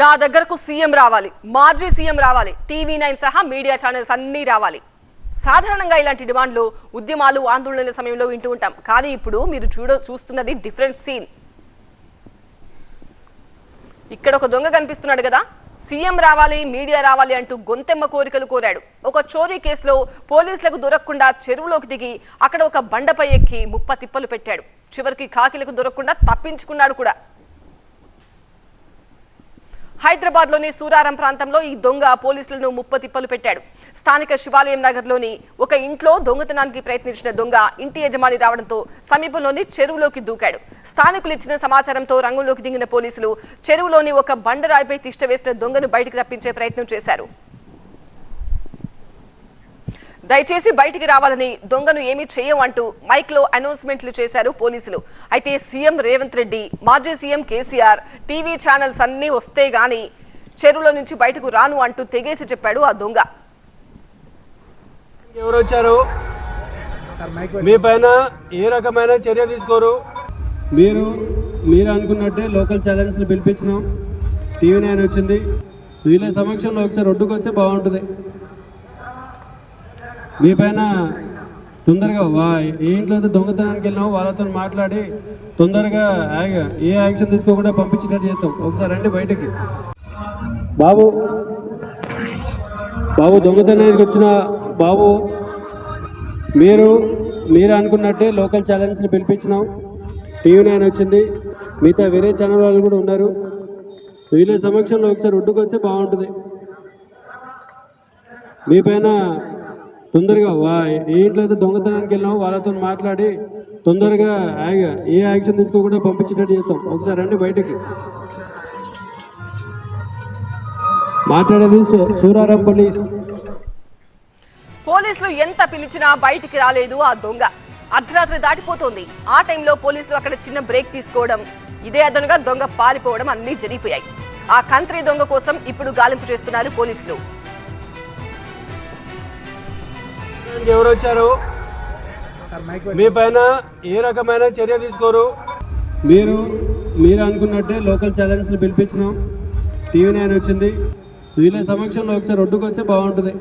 నా దగ్గరకు సీఎం రావాలి మాజీ సీఎం రావాలి టీవీ నైన్ సహా మీడియా ఛానల్స్ అన్నీ రావాలి. సాధారణంగా ఇలాంటి డిమాండ్లు ఉద్యమాలు ఆందోళనల సమయంలో వింటూ ఉంటాం. కానీ ఇప్పుడు మీరు చూడ చూస్తున్నది డిఫరెంట్ సీన్. ఇక్కడ ఒక దొంగ కనిపిస్తున్నాడు కదా. సీఎం రావాలి మీడియా రావాలి అంటూ గొంతెమ్మ కోరికలు కోరాడు. ఒక చోరీ కేసులో పోలీసులకు దొరకకుండా చెరువులోకి దిగి అక్కడ ఒక బండపై ఎక్కి ముప్ప తిప్పలు పెట్టాడు. చివరికి కాకిలకు దొరకకుండా తప్పించుకున్నాడు కూడా. హైదరాబాద్లోని సూరారం ప్రాంతంలో ఈ దొంగ పోలీసులను ముప్ప తిప్పలు పెట్టాడు స్థానిక శివాలయం నగర్లోని ఒక ఇంట్లో దొంగతనానికి ప్రయత్నించిన దొంగ ఇంటి యజమాని రావడంతో సమీపంలోని చెరువులోకి దూకాడు. స్థానికులు ఇచ్చిన సమాచారంతో రంగంలోకి దిగిన పోలీసులు చెరువులోని ఒక బండరాయిపై తిష్టవేసిన దొంగను బయటకు రప్పించే ప్రయత్నం చేశారు. దయచేసి బయటికి రావాలని దొంగను ఏమీ చేయం అంటూ మైక్లో అనౌన్స్మెంట్లు చేశారు పోలీసులు. అయితే సీఎం రేవంత్ రెడ్డి మాజీ సీఎం కేసీఆర్ టీవీ ఛానల్స్ అన్నీ వస్తే గాని చెరువులో నుంచి బయటకు రాను అంటూ తెగేసి చెప్పాడు ఆ దొంగ. ఎవరు వచ్చారు? మీ పైన ఏ రకమైన చర్య తీసుకోరు? మీరు మీరు అనుకున్నట్టే లోకల్ ఛానల్స్ని పిలిపించినాం. టీవీ నైన్ వచ్చింది. వీళ్ళ సమక్షంలో ఒకసారి ఒడ్డుకు వస్తే బాగుంటుంది. మీ పైన తొందరగా వా ఇంట్లో దొంగతనానికి వెళ్ళినావు వాళ్ళతో మాట్లాడి తొందరగా ఏ యాక్షన్ తీసుకోకుండా పంపించినట్టు చేస్తాం. ఒకసారి రండి బయటకి. బాబు బాబు దొంగతనానికి వచ్చిన బాబు మీరు మీరు అనుకున్నట్టే లోకల్ ఛానల్స్ని పిలిపించినాం. టీవీ నైన్ వచ్చింది. మిగతా వేరే ఛానల్ వాళ్ళు కూడా ఉన్నారు. వీళ్ళ సమక్షంలో ఒకసారి ఒడ్డుకు వస్తే బాగుంటుంది. మీ పైన తొందరగా వా ఏ అయితే దొంగతనానికి వెళ్ళాము వాళ్ళతో మాట్లాడి తొందరగా యాగ- ఏ యాక్షన్ తీసుకోకుండా పంపించినట్టు చేస్తాం ఒకసారి రండి బయటకి. మాట్లాడేది సూరారాం పోలీస్. పోలీసులు ఎంత పిలిచినా బయటికి రాలేదు ఆ దొంగ. అర్ధరాత్రి దాటిపోతుంది. ఆ టైంలో పోలీసులు అక్కడ చిన్న బ్రేక్ తీసుకోవడం ఇదే అదనుగా దొంగ పారిపోవడం అన్నీ జరిగిపోయాయి. ఆ కంత్రి దొంగ కోసం ఇప్పుడు గాలింపు చేస్తున్నారు పోలీసులు. ఎవరు వచ్చారు? మీ పైన ఏ రకమైన చర్య తీసుకోరు? మీరు మీరు అనుకున్నట్టే లోకల్ ఛానల్స్ని పిలిపించినాం. టీవీ నైన్ వచ్చింది. వీళ్ళ సమక్షంలో ఒకసారి ఒడ్డుకొస్తే బాగుంటుంది.